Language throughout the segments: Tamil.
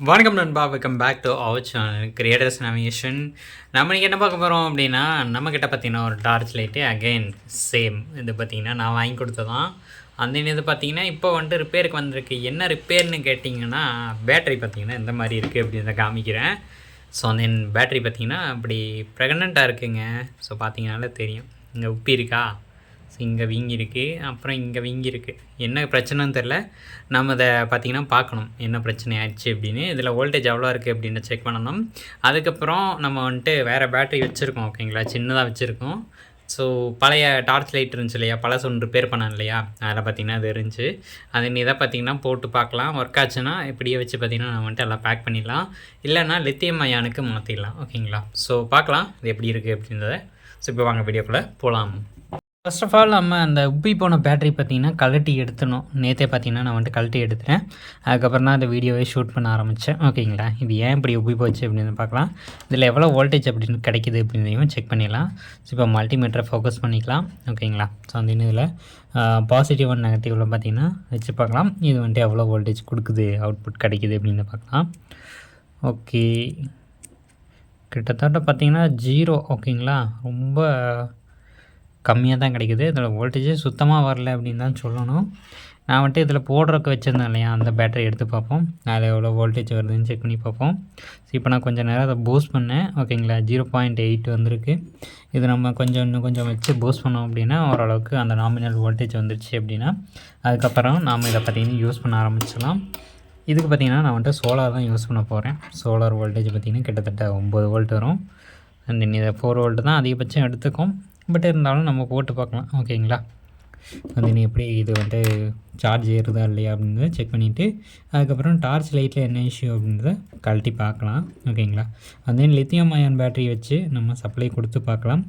வணக்கம் நண்பா welcome back to our channel Creators Navigation நம்ம இன்றைக்கி என்ன பார்க்க போகிறோம் அப்படின்னா நம்மக்கிட்ட பார்த்தீங்கன்னா ஒரு டார்ச் லைட்டு அகைன் சேம் இது பார்த்தீங்கன்னா நான் வாங்கி கொடுத்ததான் அந்த இது பார்த்தீங்கன்னா இப்போ வந்துட்டு ரிப்பேருக்கு வந்திருக்கு. என்ன ரிப்பேர்னு கேட்டிங்கன்னா பேட்டரி பார்த்தீங்கன்னா இந்த மாதிரி இருக்குது அப்படின்றத காமிக்கிறேன். ஸோ அந்த பேட்டரி பார்த்தீங்கன்னா அப்படி ப்ரெக்னெண்ட்டாக இருக்குங்க. ஸோ பார்த்தீங்கனால தெரியும். இங்கே உப்பி இருக்கா? ஸோ இங்கே வீங்கியிருக்கு அப்புறம் இங்கே வீங்கியிருக்கு என்ன பிரச்சனைன்னு தெரில நம்ம அதை பார்த்திங்கன்னா பார்க்கணும் என்ன பிரச்சனை ஆயிடுச்சு அப்படின்னு. இதில் வோல்டேஜ் எவ்வளோ இருக்குது அப்படின்னு செக் பண்ணணும். அதுக்கப்புறம் நம்ம வந்துட்டு வேறு பேட்டரி வச்சுருக்கோம் ஓகேங்களா சின்னதாக வச்சுருக்கோம். ஸோ பழைய டார்ச் லைட் இருந்துச்சு இல்லையா? பழசு ஒன்று ரிப்பேர் பண்ணேன் இல்லையா? அதில் பார்த்திங்கன்னா அது இருந்துச்சு. அது நீ தான் பார்த்திங்கன்னா போட்டு பார்க்கலாம் ஒர்க் ஆச்சுன்னா இப்படியே வச்சு பார்த்திங்கன்னா நம்ம வந்துட்டு எல்லாம் பேக் பண்ணிடலாம். இல்லைன்னா லித்தியம் அயானுக்கு மாற்றிடலாம் ஓகேங்களா ஸோ பார்க்கலாம் இது எப்படி இருக்குது அப்படின்றத. ஸோ இப்போ வாங்க வீடியோக்குள்ளே போகலாம் ஃபர்ஸ்ட் ஆஃப் ஆல் நம்ம அந்த உப்பி போன பேட்டரி பார்த்தீங்கன்னா கழட்டி எடுத்தணும். நேற்றே பார்த்தீங்கன்னா நான் வந்துட்டு கழட்டி எடுத்துட்டேன். அதுக்கப்புறம் தான் அந்த வீடியோவை ஷூட் பண்ண ஆரம்பித்தேன் ஓகேங்களா? இது ஏன் இப்படி உப்பி போச்சு அப்படின்னு பார்க்கலாம். இதில் எவ்வளோ வோல்டேஜ் அப்படின்னு கிடைக்குது அப்படின்றதையும் செக் பண்ணிடலாம். ஸோ இப்போ மல்டிமீட்டரை ஃபோக்கஸ் பண்ணிக்கலாம். ஓகேங்களா? ஸோ அந்த இதில் பாசிட்டிவ் அண்ட் நெகட்டிவில் பார்த்திங்கன்னா வச்சு பார்க்கலாம். இது வந்துட்டு எவ்வளோ வோல்டேஜ் கொடுக்குது அவுட்புட் கிடைக்குது அப்படின்னு பார்க்கலாம். ஓகே. கிட்டத்தட்ட பார்த்திங்கன்னா ஜீரோ ஓகேங்களா? ரொம்ப கம்மியாக தான் கிடைக்குது இதில் வோல்டேஜே சுத்தமாக வரல அப்படின்னு தான் சொல்லணும். நான் வந்துட்டு இதில் போடுறதுக்கு வச்சுருந்தேன் இல்லையா? அந்த பேட்டரி எடுத்து பார்ப்போம். அதில் எவ்வளோ வோல்டேஜ் வருதுன்னு செக் பண்ணி பார்ப்போம். ஸோ இப்போ நான் கொஞ்சம் நேரம் அதை பூஸ்ட் பண்ணேன். ஓகேங்களா ஜீரோ பாயிண்ட் எயிட் வந்திருக்கு. இது நம்ம கொஞ்சம் இன்னும் கொஞ்சம் வச்சு பூஸ்ட் பண்ணோம் அப்படின்னா ஓரளவுக்கு அந்த நாமினல் வோல்டேஜ் வந்துருச்சு அப்படின்னா அதுக்கப்புறம் நாம் இதை பார்த்திங்கன்னா யூஸ் பண்ண ஆரம்பிச்சிடலாம். இதுக்கு பார்த்திங்கன்னா நான் வந்துட்டு சோலார் தான் யூஸ் பண்ண போகிறேன் சோலார் வோல்டேஜ் பார்த்திங்கன்னா கிட்டத்தட்ட ஒம்பது வோல்ட் வரும். அண்ட் இதை ஃபோர் வோல்ட் தான் அதிகபட்சம் எடுத்துக்கும். பட் இருந்தாலும் நம்ம போட்டு பார்க்கலாம். ஓகேங்களா? வந்து நீ எப்படி இது வந்துட்டு சார்ஜ் ஏறுதா இல்லையா அப்படின்றத செக் பண்ணிவிட்டு அதுக்கப்புறம் டார்ச் லைட்டில் என்ன இஷ்யூ அப்படின்றத கழட்டி பார்க்கலாம். ஓகேங்களா? அதே லித்தியம் அயன் பேட்டரி வச்சு நம்ம சப்ளை கொடுத்து பார்க்கலாம்.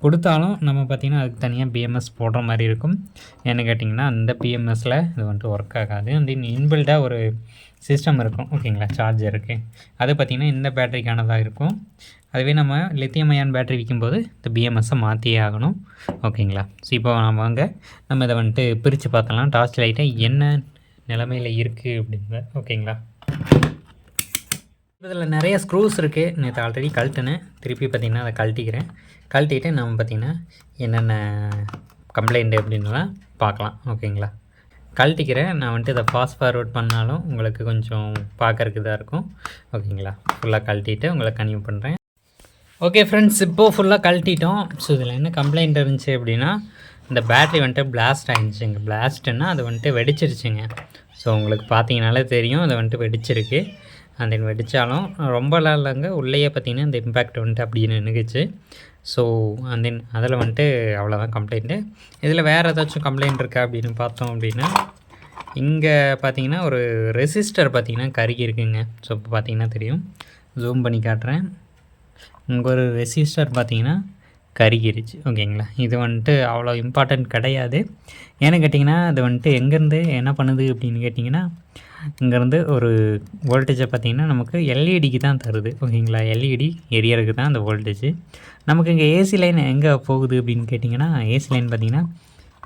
கொடுத்தாலும் நம்ம பார்த்திங்கன்னா அதுக்கு தனியாக பிஎம்எஸ் போடுற மாதிரி இருக்கும். என்ன கேட்டிங்கன்னா அந்த பிஎம்எஸில் இது வந்துட்டு ஒர்க் ஆகாது. அந்த இன்பில்டாக ஒரு சிஸ்டம் இருக்கும். ஓகேங்களா? சார்ஜர் இருக்குது அது பார்த்திங்கன்னா இந்த பேட்டரிக்கானதாக இருக்கும். அதுவே நம்ம லித்தியம் அயான் பேட்டரி விற்கும்போது இந்த பிஎம்எஸ்ஸை மாற்றியே ஆகணும். ஓகேங்களா? ஸோ இப்போ நம்ம வாங்க நம்ம இதை வந்துட்டு பிரித்து பார்த்தலாம் டார்ச் லைட்டை என்ன நிலமையில் இருக்குது அப்படின்றத ஓகேங்களா? இதில் நிறைய ஸ்க்ரூஸ் இருக்குது நேற்று ஆல்ரெடி கழட்டினேன். திருப்பி பார்த்திங்கன்னா அதை கழட்டிக்கிறேன். கழட்டிட்டு நம்ம பார்த்திங்கன்னா என்னென்ன கம்ப்ளைண்ட் அப்படின்லாம் பார்க்கலாம். ஓகேங்களா? கழட்டிக்கிறேன். நான் வந்துட்டு இதை ஃபாஸ்ட் ஃபார்வர்ட் பண்ணாலும் உங்களுக்கு கொஞ்சம் பார்க்குறக்கு இதாக இருக்கும். ஓகேங்களா? ஃபுல்லாக கழட்டிட்டு உங்களை கன்யூ பண்ணுறேன் ஓகே ஃப்ரெண்ட்ஸ் இப்போது ஃபுல்லாக கழட்டிட்டோம். ஸோ இதில் என்ன கம்ப்ளைண்ட் இருந்துச்சு அப்படின்னா இந்த பேட்ரி வந்துட்டு பிளாஸ்ட் ஆகிடுச்சுங்க பிளாஸ்ட்டுன்னா அது வந்துட்டு வெடிச்சிருச்சுங்க. ஸோ உங்களுக்கு பார்த்தீங்கனாலே தெரியும். அது வந்துட்டு வெடிச்சிருக்கு. அண்ட் தென் வெடித்தாலும் ரொம்பலாம் இல்லைங்க. உள்ளேயே பார்த்தீங்கன்னா இந்த இம்பேக்ட் வந்துட்டு அப்படின்னு நினைக்குச்சு ஸோ அண்ட் தென் அதில் வந்துட்டு அவ்வளோதான் கம்ப்ளைண்ட்டு இதில் வேறு ஏதாச்சும் கம்ப்ளைண்ட் இருக்கா அப்படின்னு பார்த்தோம் அப்படின்னா இங்கே பார்த்தீங்கன்னா ஒரு ரெசிஸ்டர் பார்த்திங்கன்னா கருகி இருக்குங்க. ஸோ இப்போ பார்த்தீங்கன்னா தெரியும். ஜூம் பண்ணி காட்டுறேன். இங்கே ஒரு ரெசிஸ்டர் பார்த்திங்கன்னா கருகிருச்சு. ஓகேங்களா? இது வந்துட்டு அவ்வளோ இம்பார்ட்டண்ட் கிடையாது. ஏன்னு கேட்டிங்கன்னா அது வந்துட்டு எங்கேருந்து என்ன பண்ணுது அப்படின்னு கேட்டிங்கன்னா இங்கேருந்து ஒரு வோல்டேஜை பார்த்திங்கன்னா நமக்கு எல்இடிக்கு தான் தருது. ஓகேங்களா? எல்இடி எரியருக்கு தான் அந்த வோல்டேஜ் நமக்கு இங்கே ஏசி லைன் எங்கே போகுது அப்படின்னு கேட்டிங்கன்னா ஏசி லைன் பார்த்திங்கன்னா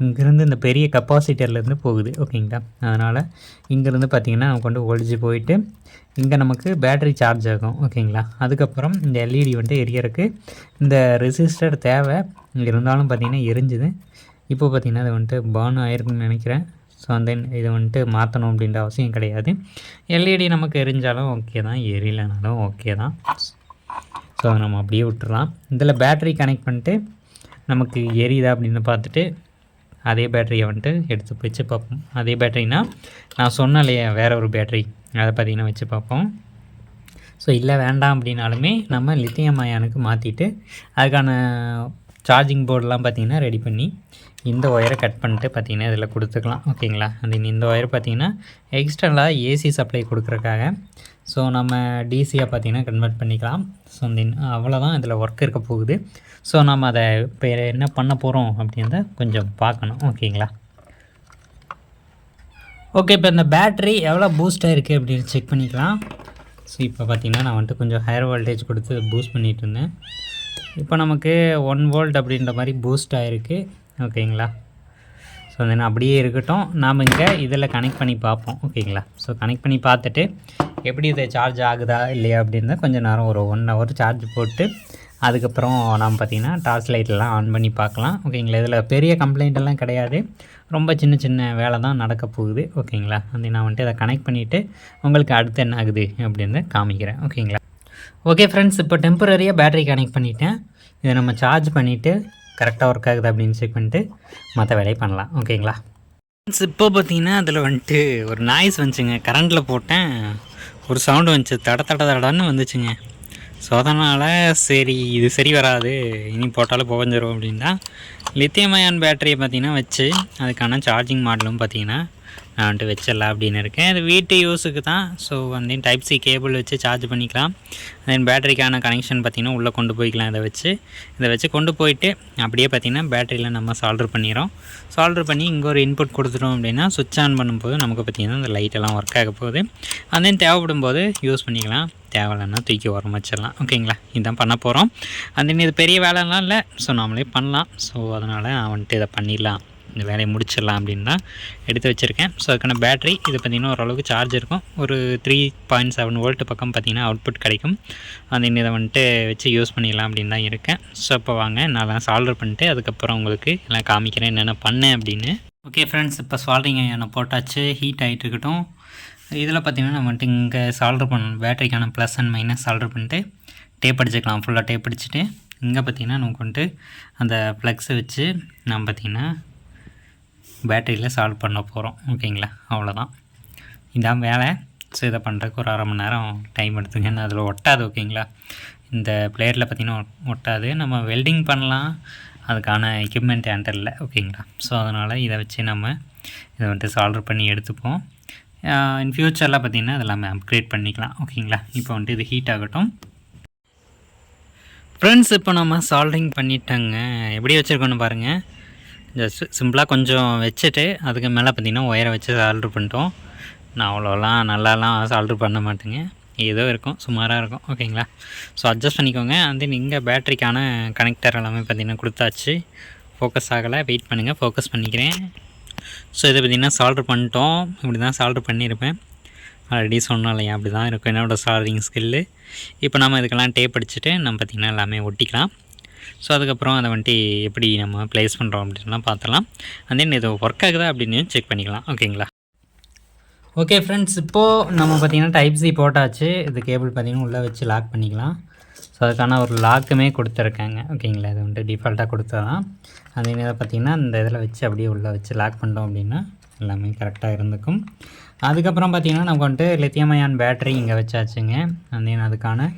இங்கேருந்து இந்த பெரிய கெப்பாசிட்டர்லேருந்து போகுது. ஓகேங்களா? அதனால் இங்கேருந்து பார்த்திங்கன்னா நமக்கு வந்து ஒழிஞ்சு போயிட்டு இங்கே நமக்கு பேட்ரி சார்ஜ் ஆகும். ஓகேங்களா? அதுக்கப்புறம் இந்த எல்இடி வந்துட்டு எரியறதுக்கு இந்த ரெசிஸ்டர் தேவை. இங்கே இருந்தாலும் பார்த்திங்கன்னா எரிஞ்சுது. இப்போ பார்த்திங்கன்னா அது வந்துட்டு பர்ன் ஆயிருக்குன்னு நினைக்கிறேன். ஸோ தென் இதை வந்துட்டு மாற்றணும் அப்படின்ற அவசியம் கிடையாது. எல்இடி நமக்கு எரிஞ்சாலும் ஓகே தான் எரியலனாலும் ஓகே தான். ஸோ நம்ம அப்படியே விட்டுறலாம். இதில் பேட்ரி கனெக்ட் பண்ணிட்டு நமக்கு எரியுதா அப்படின்னு பார்த்துட்டு அதே பேட்டரியை வந்துட்டு எடுத்து வச்சு பார்ப்போம். அதே பேட்டரினா நான் சொன்னேன் இல்லையா வேறு ஒரு பேட்டரி அதை பார்த்திங்கன்னா வச்சு பார்ப்போம். ஸோ இல்லை வேண்டாம் அப்படின்னாலுமே நம்ம லித்தியம் அயானுக்கு மாற்றிட்டு அதுக்கான சார்ஜிங் போர்டெலாம் பார்த்திங்கன்னா ரெடி பண்ணி இந்த ஒயரை கட் பண்ணிட்டு பார்த்திங்கன்னா இதில் கொடுத்துக்கலாம் ஓகேங்களா? அண்ட் இந்த ஒயர் பார்த்திங்கன்னா எக்ஸ்டர்னலாக ஏசி சப்ளை கொடுக்குறக்காக ஸோ நம்ம டிசியாக பார்த்திங்கன்னா கன்வெர்ட் பண்ணிக்கலாம். ஸோ இந்த அவ்வளோதான் இதில் ஒர்க் இருக்க போகுது. ஸோ நம்ம அதை இப்போ என்ன பண்ண போகிறோம் அப்படின்றத கொஞ்சம் பார்க்கணும் ஓகேங்களா? ஓகே இப்போ இந்த பேட்ரி எவ்வளோ பூஸ்டாக இருக்குது அப்படின்னு செக் பண்ணிக்கலாம். ஸோ இப்போ பார்த்திங்கன்னா நான் வந்துட்டு கொஞ்சம் ஹையர் வோல்டேஜ் கொடுத்து பூஸ்ட் பண்ணிகிட்டு இருந்தேன். இப்போ நமக்கு ஒன் வோல்ட் அப்படின்ற மாதிரி பூஸ்ட் ஆகிருக்கு ஓகேங்களா? ஸோ தென் அப்படியே இருக்கட்டும். நாம் இங்கே இதில் கனெக்ட் பண்ணி பார்ப்போம். ஓகேங்களா? ஸோ கனெக்ட் பண்ணி பார்த்துட்டு எப்படி இது சார்ஜ் ஆகுதா இல்லையா அப்படின்னு கொஞ்சம் நேரம் ஒரு ஒன் ஹவர் சார்ஜ் போட்டு அதுக்கப்புறம் நாம் பார்த்திங்கன்னா டார்ச் லைட்லாம் ஆன் பண்ணி பார்க்கலாம். ஓகேங்களா? இதில் பெரிய கம்ப்ளைண்ட் எல்லாம் கிடையாது. ரொம்ப சின்ன சின்ன வேலை தான் நடக்க போகுது. ஓகேங்களா? வந்து நான் வந்துட்டு இதை கனெக்ட் பண்ணிவிட்டு உங்களுக்கு அடுத்து என்ன ஆகுது அப்படின்னு காமிக்கிறேன். ஓகேங்களா? ஓகே ஃப்ரெண்ட்ஸ் இப்போ டெம்பரரியாக பேட்டரி கனெக்ட் பண்ணிவிட்டேன் இதை நம்ம சார்ஜ் பண்ணிவிட்டு கரெக்டாக ஒர்க் ஆகுது அப்படின்னு செக் பண்ணிட்டு மற்ற வேலையை பண்ணலாம். ஓகேங்களா ஃப்ரெண்ட்ஸ் இப்போ பார்த்தீங்கன்னா அதில் வந்துட்டு ஒரு நாய்ஸ் வந்துச்சுங்க. கரண்டில் போட்டேன். ஒரு சவுண்டு வந்துச்சு. தட தட தடன்னு வந்துச்சுங்க. ஸோ அதனால் சரி இது சரி வராது. இனி போட்டாலும் புகஞ்சிரும் அப்படின்னா லித்தியம் அயான் பேட்டரியை பார்த்திங்கன்னா வச்சு அதுக்கான சார்ஜிங் மாடலும் பார்த்திங்கன்னா நான் வந்துட்டு வச்சிடலாம் அப்படின்னு இருக்கேன். இது வீட்டு யூஸுக்கு தான். ஸோ வந்து டைப் சி கேபிள் வச்சு சார்ஜ் பண்ணிக்கலாம். தென் பேட்டரிக்கான கனெக்ஷன் பார்த்திங்கன்னா உள்ளே கொண்டு போய்க்கலாம் இதை வச்சு. இதை வச்சு கொண்டு போயிட்டு அப்படியே பார்த்திங்கன்னா பேட்டரியில் நம்ம சால்டர் பண்ணிடுறோம். சால்டர் பண்ணி இங்கே ஒரு இன்புட் கொடுத்துட்டோம் அப்படின்னா சுவிட்ச் ஆன் பண்ணும்போது நமக்கு பார்த்திங்கன்னா அந்த லைட்டெல்லாம் ஒர்க் ஆக போகுது. And then தேவைப்படும் போது யூஸ் பண்ணிக்கலாம். தேவையில்லைன்னா தூக்கி உரம் வச்சிடலாம். ஓகேங்களா? இதுதான் பண்ண போகிறோம் அந்த இது பெரிய வேலைலாம் இல்லை. ஸோ நாமளே பண்ணலாம். ஸோ அதனால் நான் வந்துட்டு இதை பண்ணிடலாம். இந்த வேலையை முடிச்சிடலாம் அப்படின்னு தான் எடுத்து வச்சுருக்கேன். ஸோ அதுக்கான பேட்டரி இது பார்த்திங்கன்னா ஓரளவுக்கு சார்ஜ் இருக்கும். ஒரு த்ரீ பாயிண்ட் செவன் வோல்ட் பக்கம் பார்த்திங்கன்னா அவுட்புட் கிடைக்கும். அந்த இதை வந்துட்டு வச்சு யூஸ் பண்ணிடலாம் அப்படின்னு தான் இருக்கேன். ஸோ இப்போ வாங்க நான் சால்டர் பண்ணிட்டு அதுக்கப்புறம் உங்களுக்கு எல்லாம் காமிக்கிறேன் என்னென்ன பண்ணேன் அப்படின்னு. ஓகே ஃப்ரெண்ட்ஸ் இப்போ சால்ரிங் என்னை போட்டாச்சு. ஹீட் ஆகிட்டு இருக்கட்டும். இதில் பார்த்திங்கன்னா நம்ம வந்துட்டு இங்கே சால்டர் பண்ணணும் பேட்டரிக்கான ப்ளஸ் அண்ட் மைனஸ் சால்டர் பண்ணிட்டு டேப் அடிச்சுக்கலாம். ஃபுல்லாக டேப் அடிச்சுட்டு இங்கே பார்த்திங்கன்னா நமக்கு வந்துட்டு அந்த ஃப்ளக்ஸை வச்சு நம்ம பார்த்திங்கன்னா பேட்டரியில் சால்வ் பண்ண போகிறோம் ஓகேங்களா அவ்வளோதான் இதான் வேலை. ஸோ இதை பண்ணுறதுக்கு ஒரு அரை மணி நேரம் டைம் எடுத்துங்க. அதில் ஒட்டாது ஓகேங்களா இந்த பிளேயரில் பார்த்திங்கன்னா ஒட்டாது. நம்ம வெல்டிங் பண்ணலாம். அதுக்கான எக்யூப்மெண்ட் என்கிட்ட இல்லை ஓகேங்களா ஸோ அதனால் இதை வச்சு நம்ம இதை வந்துட்டு சால்டர் பண்ணி எடுத்துப்போம். இன் ஃப்யூச்சரில் பார்த்திங்கன்னா இதெல்லாமே அப்கிரேட் பண்ணிக்கலாம். ஓகேங்களா இப்போ வந்துட்டு இது ஹீட் ஆகட்டும். ஃப்ரெண்ட்ஸ் இப்போ நம்ம சால்டிங் பண்ணிட்டோங்க. எப்படி வச்சுருக்கோன்னு பாருங்கள் ஜஸ்ட் சிம்பிளாக கொஞ்சம் வச்சுட்டு அதுக்கு மேலே பார்த்திங்கன்னா ஒயரை வச்சு சால்ட்ரு பண்ணிட்டோம். நான் அவ்வளோலாம் நல்லாலாம் சால்ட்ரு பண்ண மாட்டேங்க. ஏதோ இருக்கும் சுமாராக இருக்கும். ஓகேங்களா ஸோ அட்ஜஸ்ட் பண்ணிக்கோங்க. வந்து இங்கே பேட்டரிக்கான கனெக்டர் எல்லாமே பார்த்திங்கன்னா கொடுத்தாச்சு. ஃபோக்கஸ் ஆகலை. வெயிட் பண்ணுங்கள் ஃபோக்கஸ் பண்ணிக்கிறேன். ஸோ இதை பார்த்திங்கன்னா சால்ட்ரு பண்ணிட்டோம். இப்படி தான் சால்ட்ரு பண்ணியிருப்பேன். ஆல்ரெடி சொன்னோம் இல்லையா? அப்படி தான் இருக்கும். என்னோடய சால்ரிங் ஸ்கில்லு இப்போ நம்ம இதுக்கெல்லாம் டேப் அடிச்சுட்டு நம்ம பார்த்திங்கன்னா எல்லாமே ஒட்டிக்கலாம். ஸோ அதுக்கப்புறம் அதை வந்துட்டு எப்படி நம்ம ப்ளேஸ் பண்ணுறோம் அப்படின்லாம் பார்த்துலாம் அண்ட் தென் இது ஒர்க் ஆகுதா அப்படின்னு செக் பண்ணிக்கலாம். ஓகேங்களா? ஓகே ஃப்ரெண்ட்ஸ் இப்போது நம்ம பார்த்திங்கன்னா டைப் சி போட்டாச்சு. இது கேபிள் பார்த்திங்கன்னா உள்ளே வச்சு லாக் பண்ணிக்கலாம். ஸோ அதுக்கான ஒரு லாக்குமே கொடுத்துருக்காங்க. ஓகேங்களா இது வந்துட்டு டிஃபால்ட்டாக கொடுத்ததான் அதே நேரம் பார்த்திங்கன்னா இந்த இதில் வச்சு அப்படியே உள்ளே வச்சு லாக் பண்ணிட்டோம் அப்படின்னா எல்லாமே கரெக்டாக இருந்துக்கும். அதுக்கப்புறம் பார்த்திங்கன்னா நமக்கு வந்துட்டு லித்தியம் அயான் பேட்டரி இங்கே வச்சாச்சுங்க. அந்த அதுக்கான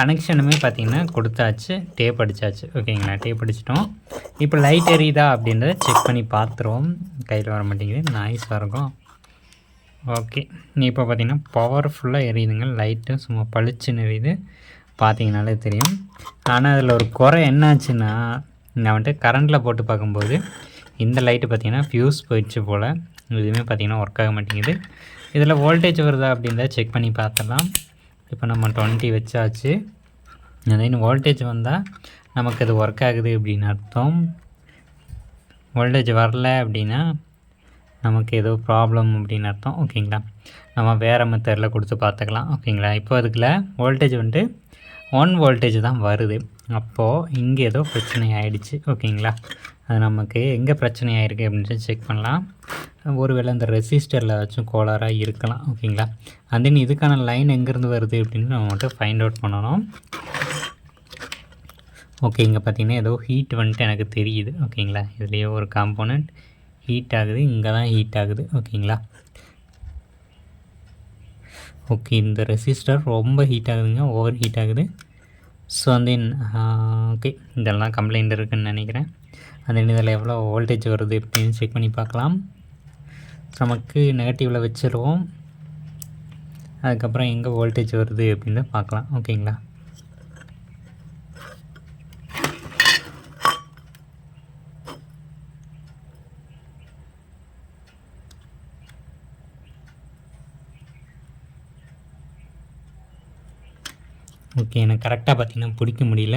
கனெக்ஷனுமே பார்த்திங்கன்னா கொடுத்தாச்சு. டேப் அடித்தாச்சு ஓகேங்களா டேப் அடிச்சிட்டோம். இப்போ லைட் எரியுதா அப்படின்றத செக் பண்ணி பார்த்துருவோம். கையில் வர மாட்டேங்குது. நாய்ஸ் இருக்கும். ஓகே இப்போ பார்த்திங்கன்னா பவர்ஃபுல்லாக எரியுதுங்க. லைட்டு சும்மா பளிச்சுன்னு எரியுது. பார்த்தீங்கனாலே தெரியும். ஆனால் அதில் ஒரு குறை என்னாச்சுன்னா நான் வந்துட்டு கரண்டில் போட்டு பார்க்கும்போது இந்த லைட்டு பார்த்திங்கன்னா ஃப்யூஸ் போயிடுச்சு போல். இதுவுமே பார்த்திங்கன்னா ஒர்க் ஆக மாட்டேங்குது. இதில் வோல்டேஜ் வருதா அப்படின்றத செக் பண்ணி பார்த்துடலாம். இப்போ நம்ம டுவெண்ட்டி வச்சாச்சு. அதே வோல்டேஜ் வந்தால் நமக்கு அது ஒர்க் ஆகுது அப்படின்னு அர்த்தம். வோல்டேஜ் வரல அப்படின்னா நமக்கு ஏதோ ப்ராப்ளம் அப்படின்னு அர்த்தம். ஓகேங்களா நம்ம வேறு மெத்தடில் கொடுத்து பார்த்துக்கலாம். ஓகேங்களா இப்போ அதுக்குள்ள வோல்டேஜ் வந்துட்டு ஒன் வோல்டேஜ் தான் வருது. அப்போது இங்கே ஏதோ பிரச்சனை ஆகிடுச்சு ஓகேங்களா? அது நமக்கு எங்கே பிரச்சனை ஆகிருக்கு அப்படின்னு செக் பண்ணலாம். ஒருவேளை அந்த ரெசிஸ்டரில் வச்சும் கோளாராக இருக்கலாம். ஓகேங்களா? அண்ட் தென் இதுக்கான லைன் எங்கேருந்து வருது அப்படின்னு நம்ம மட்டும் ஃபைண்ட் அவுட் பண்ணணும். ஓகே இங்கே பார்த்தீங்கன்னா ஏதோ ஹீட் வந்துட்டு எனக்கு தெரியுது. ஓகேங்களா? இதுலேயோ ஒரு காம்போனண்ட் ஹீட் ஆகுது. இங்கே தான் ஹீட் ஆகுது. ஓகேங்களா? ஓகே இந்த ரெசிஸ்டர் ரொம்ப ஹீட் ஆகுதுங்க ஓவர் ஹீட் ஆகுது ஸோ வந்து ஓகே இதெல்லாம் கம்ப்ளைண்ட் இருக்குதுன்னு நினைக்கிறேன். அந்த இதில் எவ்வளோ வோல்டேஜ் வருது எப்படின்னு செக் பண்ணி பார்க்கலாம். நமக்கு நெகட்டிவில் வச்சுருவோம். அதுக்கப்புறம் எங்கே வோல்டேஜ் வருது அப்படின்னு பார்க்கலாம். ஓகேங்களா ஓகே எனக்கு கரெக்டாக பார்த்தீங்கன்னா பிடிக்க முடியல.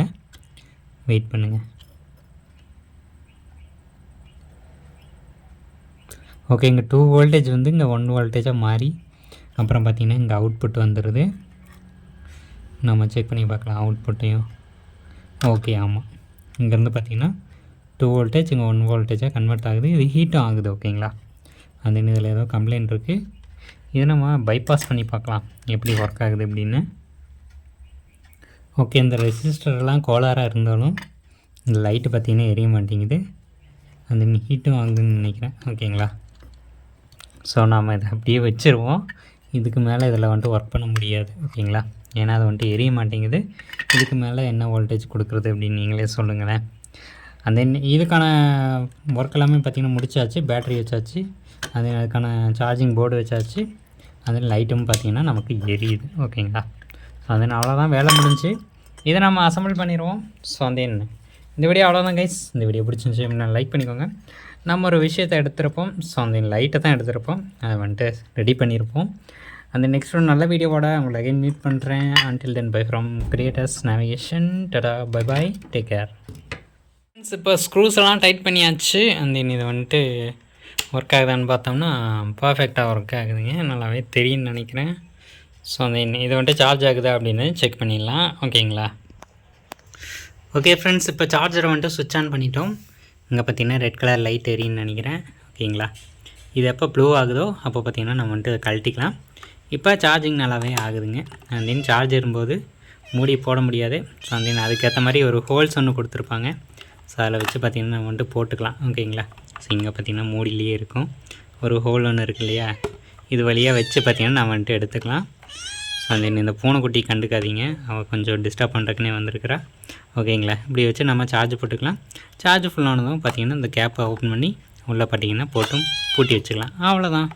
வெயிட் பண்ணுங்கள் ஓகே இங்கே டூ வோல்டேஜ் வந்து இங்கே ஒன் வோல்டேஜாக மாறி அப்புறம் பார்த்திங்கன்னா இங்கே அவுட்புட் வந்துடுது நம்ம செக் பண்ணி பார்க்கலாம் அவுட்புட்டையும் ஓகே ஆமாம் இங்கேருந்து பார்த்திங்கன்னா டூ வோல்டேஜ் இங்கே ஒன் வோல்டேஜாக கன்வெர்ட் ஆகுது. இது ஹீட்டும் ஆகுது ஓகேங்களா அந்த இதில் ஏதோ கம்ப்ளைண்ட் இருக்குது இதை நம்ம பைபாஸ் பண்ணி பார்க்கலாம். எப்படி ஒர்க் ஆகுது அப்படின்னு. ஓகே இந்த ரெசிஸ்டர்லாம் கோளாறாக இருந்தாலும் இந்த லைட்டு பார்த்திங்கன்னா எரிய மாட்டேங்குது. அந்த ஹீட்டும் ஆகுதுன்னு நினைக்கிறேன். ஓகேங்களா? ஸோ நாம் இதை அப்படியே வச்சுருவோம். இதுக்கு மேலே இதில் வந்துட்டு ஒர்க் பண்ண முடியாது. ஓகேங்களா? ஏன்னா அது வந்துட்டு எரிய மாட்டேங்குது. இதுக்கு மேலே என்ன வோல்டேஜ் கொடுக்குறது அப்படின்னு நீங்களே சொல்லுங்களேன். அந்த இதுக்கான ஒர்க் எல்லாமே பார்த்திங்கன்னா முடிச்சாச்சு. பேட்ரி வச்சாச்சு. அது அதுக்கான சார்ஜிங் போர்டு வச்சாச்சு. அதில் லைட்டும் பார்த்திங்கன்னா நமக்கு எரியுது. ஓகேங்களா? அதனால் அவ்வளோதான் வேலை முடிஞ்சு. இதை நம்ம அசம்பிள் பண்ணிடுவோம். ஸோ அந்த என்ன? இந்த வீடியோ அவ்வளோதான் கைஸ் இந்த வீடியோ பிடிச்சிருந்துச்சி அப்படின்னா லைக் பண்ணிக்கோங்க. நம்ம ஒரு விஷயத்தை எடுத்திருப்போம். ஸோ அந்த லைட்டை தான் எடுத்திருப்போம். அதை வந்துட்டு ரெடி பண்ணியிருப்போம் அந்த நெக்ஸ்ட் ஒரு நல்ல வீடியோவோட உங்களை அகைன் மீட் பண்ணுறேன் until then bye from Creators Navigation tata bye bye take care இப்போ ஸ்க்ரூஸ் எல்லாம் டைட் பண்ணியாச்சு. அந்த இது வந்துட்டு ஒர்க் ஆகுதான்னு பார்த்தோம்னா பர்ஃபெக்டாக ஒர்க் ஆகுதுங்க. நல்லாவே தெரியும்னு நினைக்கிறேன். ஸோ அந்த இது வந்துட்டு சார்ஜ் ஆகுதா அப்படின்னு செக் பண்ணிடலாம். ஓகேங்களா ஓகே ஃப்ரெண்ட்ஸ் இப்போ சார்ஜரை வந்துட்டு சுவிட்ச் ஆன் பண்ணிட்டோம். இங்கே பார்த்தீங்கன்னா ரெட் கலர் லைட் எரியுன்னு நினைக்கிறேன். ஓகேங்களா இது எப்போ ப்ளூ ஆகுதோ அப்போ பார்த்தீங்கன்னா நம்ம வந்துட்டு கழட்டிக்கலாம். இப்போ சார்ஜிங் நல்லாவே ஆகுதுங்க. அண்ட் தென் சார்ஜ் இருக்கும்போது மூடி போட முடியாது. ஸோ அண்ட் தென் அதுக்கேற்ற மாதிரி ஒரு ஹோல்ஸ் ஒன்று கொடுத்துருப்பாங்க. ஸோ அதில் வச்சு பார்த்திங்கன்னா நம்ம வந்துட்டு போட்டுக்கலாம். ஓகேங்களா ஸோ இங்கே பார்த்திங்கன்னா மூடிலேயே இருக்கும். ஒரு ஹோல் ஒன்று இருக்கு இல்லையா? இது வழியாக வச்சு பார்த்திங்கன்னா நான் வந்துட்டு எடுத்துக்கலாம். அண்ட் அந்த இந்த பூனைக்குட்டி கண்டுக்காதீங்க. அவள் கொஞ்சம் டிஸ்டர்ப் பண்ணுறக்குனே வந்திருக்கிறா. ஓகேங்களா? இப்படி வச்சு நம்ம சார்ஜ் போட்டுக்கலாம். சார்ஜ் ஃபுல்லானதும் பார்த்திங்கன்னா இந்த கேப்பை ஓப்பன் பண்ணி உள்ளே பார்த்தீங்கன்னா போட்டும் பூட்டி வச்சுக்கலாம். அவ்வளோதான்